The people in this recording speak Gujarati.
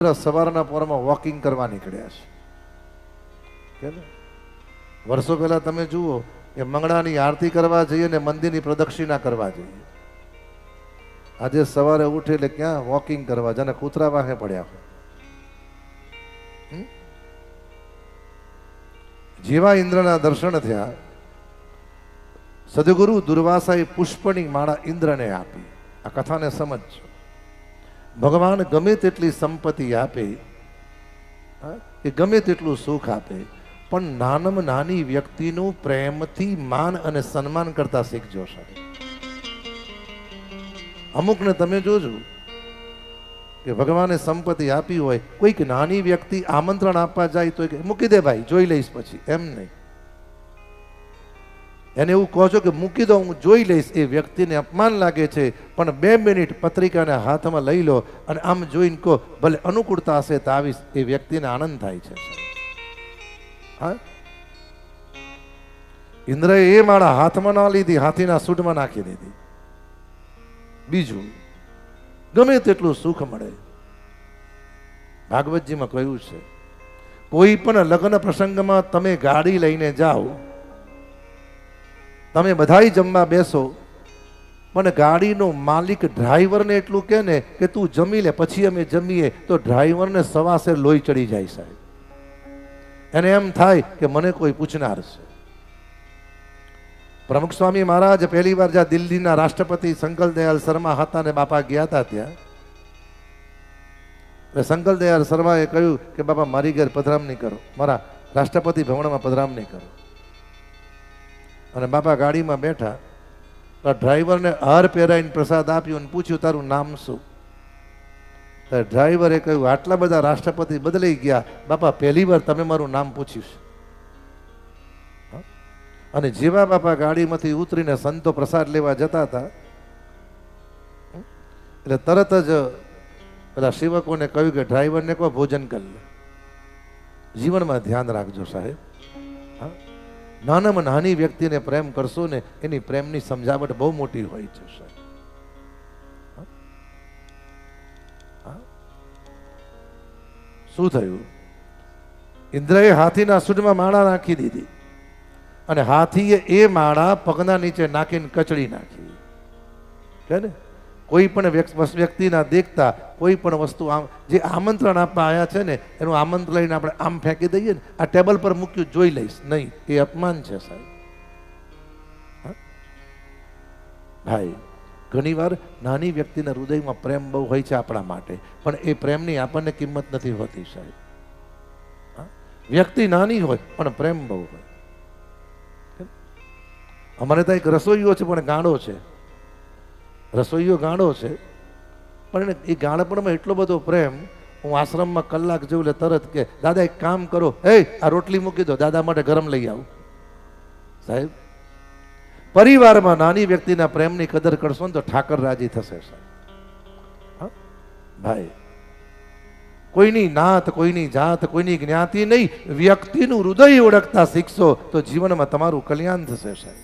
સવારના પોરમાં વોકિંગ કરવા નીકળ્યા છે. વર્ષો પહેલા તમે જુઓ, એ મંગળાની આરતી કરવા જઈએ ને મંદિરની પ્રદક્ષિણા કરવા જઈએ. આજે સવારે ઉઠે એટલે ક્યાં વોકિંગ કરવા જાને કૂતરા વાહે પડ્યા હોય? જેવા ઇન્દ્રના દર્શન થયા, સદગુરુ દુર્વાસાએ પુષ્પની માળા ઇન્દ્રને આપી. આ કથાને સમજજો. ભગવાન ગમે તેટલી સંપત્તિ આપે એ ગમે તેટલું સુખ આપે, પણ નાનમ નાની વ્યક્તિનું પ્રેમથી માન અને સન્માન કરતા શીખજો સાહેબ. અમુકને તમે જોજો કે ભગવાને સંપત્તિ આપી હોય, કોઈક નાની વ્યક્તિ આમંત્રણ આપવા જાય તો મૂકી દે ભાઈ, જોઈ લઈશ પછી, એમ નહીં. એને એવું કહો છો કે મૂકી દો, હું જોઈ લઈશ. એ વ્યક્તિને અપમાન લાગે છે. પણ બે મિનિટ પત્રિકાને હાથમાં લઈ લો અને આમ જોઈને કહો, ભલે અનુકૂળતા હશે તો આવીશ એ વ્યક્તિને આનંદ થાય છે. હા? ઇન્દ્રએ એ માળા હાથમાં ના લીધી, હાથીના સૂટમાં નાખી દીધી. બીજું, ગમે તેટલું સુખ મળે. ભાગવતજીમાં કહ્યું છે, કોઈ પણ લગ્ન પ્રસંગમાં તમે ગાડી લઈને જાઓ તમે બધાય જમવા બેસો. પણ ગાડીનો માલિક ડ્રાઈવરને એટલું કહે ને કે તું જમી લે, પછી અમે જમીએ, તો ડ્રાઈવરને સવાસે લોહી ચડી જાય સાહેબ. એને એમ થાય કે મને કોઈ પૂછનાર છે. પ્રમુખ સ્વામી મહારાજ પહેલી વાર જ્યાં દિલ્હીના રાષ્ટ્રપતિ સંકલ દયાલ શર્મા હતા ને બાપા ગયા હતા ત્યાં, એટલે શંકર દયાલ શર્માએ કહ્યું કે બાપા મારી ઘેર પધરામણી કરો. મારા રાષ્ટ્રપતિ ભવનમાં પધરામણી કરો. અને બાપા ગાડીમાં બેઠા. તો ડ્રાઈવરને હાર પહેરાઈને પ્રસાદ આપ્યો અને પૂછ્યું, તારું નામ શું? તો ડ્રાઈવરે કહ્યું, આટલા બધા રાષ્ટ્રપતિ બદલાઈ ગયા. બાપા, પહેલી વાર તમે મારું નામ પૂછ્યું છે. અને જેવા બાપા ગાડીમાંથી ઉતરીને સંતો પ્રસાદ લેવા જતા હતા એટલે તરત જ પેલા સેવકોને કહ્યું કે, ડ્રાઈવરને કહો, ભોજન કરી લે. જીવનમાં ધ્યાન રાખજો સાહેબ. નાનામાં નાની વ્યક્તિને પ્રેમ કરશો ને, એની પ્રેમની સમજાવટ બહુ મોટી હોય છે, સાહેબ? શું થયું? ઇન્દ્રએ હાથીના સૂંઢમાં માળા નાખી દીધી અને હાથીએ એ માળા પગના નીચે નાખીને કચડી નાખી. છે ને? કોઈ પણ વ્યક્તિ વ્યક્તિના દેખતા કોઈ પણ વસ્તુ આમ જે આમંત્રણ આપવા આવ્યા છે ને, એનું આમંત્રણ લઈને આપણે આમ ફેંકી દઈએ ને, આ ટેબલ પર મૂક્યું, જોઈ લઈશ. નહીં, એ અપમાન છે સાહેબ? ભાઈ, ઘણીવાર નાની વ્યક્તિના હૃદયમાં પ્રેમ બહુ હોય છે આપણા માટે, પણ એ પ્રેમની આપણને કિંમત નથી હોતી સાહેબ? વ્યક્તિ નાની હોય, પણ પ્રેમ બહુ હોય. અમારે ત્યાં એક રસોઈયો છે, પણ ગાંડો છે. રસોઈયો ગાંડો છે. પણ એને એ ગાંડપણમાં એટલો બધો પ્રેમ, હું આશ્રમમાં કલાક જેવું એટલે તરત કે, દાદા, એક કામ કરો. હે આ રોટલી મૂકી દો. દાદા માટે ગરમ લઈ આવું. સાહેબ, પરિવારમાં નાની વ્યક્તિના પ્રેમની કદર કરશો ને તો ઠાકર રાજી થશે, સાહેબ. હા? ભાઈ, કોઈની નાત, કોઈની જાત, કોઈની જ્ઞાતિ નહીં. વ્યક્તિનું હૃદય ઓળખતા શીખશો તો જીવનમાં તમારું કલ્યાણ થશે, સાહેબ.